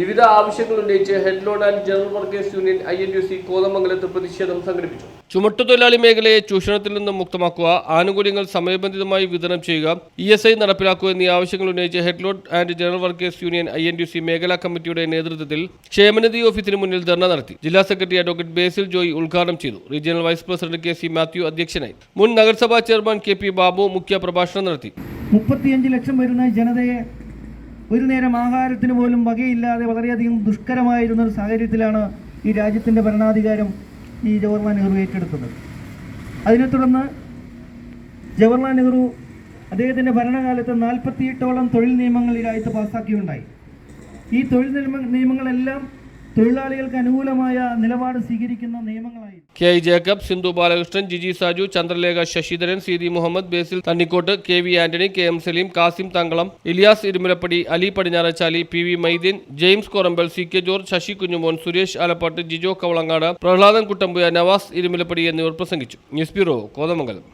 വിവിധ ആവശ്യങ്ങൾ ഉന്നയിച്ച് head load and general workers union I N U C കോതമംഗലത്ത് പ്രതിഷേധം സംഘടിപ്പിച്ചു. ചുമട്ടുതൊഴിലാളി മേഖലയെ ചൂഷണത്തിൽ നിന്നും മുക്തമാക്കുക ആനുകൂല്യങ്ങൾ സമയബന്ധിതമായി വിതരണം ചെയ്യുക ഇ എസ് ഐ നടപ്പിലാക്കുക എന്നീ ആവശ്യങ്ങൾ ഉന്നയിച്ച് head load and general workers union I N U C മേഖലാ കമ്മിറ്റിയുടെ നേതൃത്വത്തിൽ ക്ഷേമനിധി ഓഫീസിന് മുന്നിൽ ധർണ നടത്തി. ജില്ലാ സെക്രട്ടറി അഡ്വക്കേറ്റ് ബേസിൽ ജോയ് ഉദ്ഘാടനം ചെയ്തു. Regional vice president K C Mathew അധ്യക്ഷനായി. മുൻ നഗരസഭാ ചെയർമാൻ കെ പി ബാബു മുഖ്യ പ്രഭാഷണം നടത്തി. മുപ്പത്തിയഞ്ച് ലക്ഷം വരുന്ന ജനതയെ ഒരു നേരം ആഹാരത്തിന് പോലും വകയില്ലാതെ വളരെയധികം ദുഷ്കരമായിരുന്ന ഒരു സാഹചര്യത്തിലാണ് ഈ രാജ്യത്തിന്റെ ഭരണാധികാരം ഈ ജവഹർലാൽ നെഹ്റു ഏറ്റെടുത്തത്. അതിനെ തുടർന്ന് ജവഹർലാൽ നെഹ്റു അദ്ദേഹത്തിന്റെ ഭരണകാലത്ത് നാൽപ്പത്തിയെട്ടോളം തൊഴിൽ നിയമങ്ങൾ ഈ രാജ്യത്ത് പാസ്സാക്കിയുണ്ടായി ഈ തൊഴിൽ നിയമ നിയമങ്ങളെല്ലാം തൊഴിലാളികൾക്ക് അനുകൂലമായ നിലപാട് സ്വീകരിക്കുന്ന നിയമങ്ങളായി. K. Jacob Sindhu Balakrishnan Jiji Saju Chandralekha Sasidharan C. D Muhammad Basil Thannikottu K. V. Antony K. M. Saleem Kasim Thankalam Iliyas Irumalappadi Ali Padinjarachali P. V. Maideen James Korambal C. K. George Sasi Kunjumon Suresh Alappat Jijo Kavalangad Prahladan Kuttampuzha Navas Irumalappadi എന്നിവർ പ്രസംഗിച്ചു. News bureau Kothamangalam.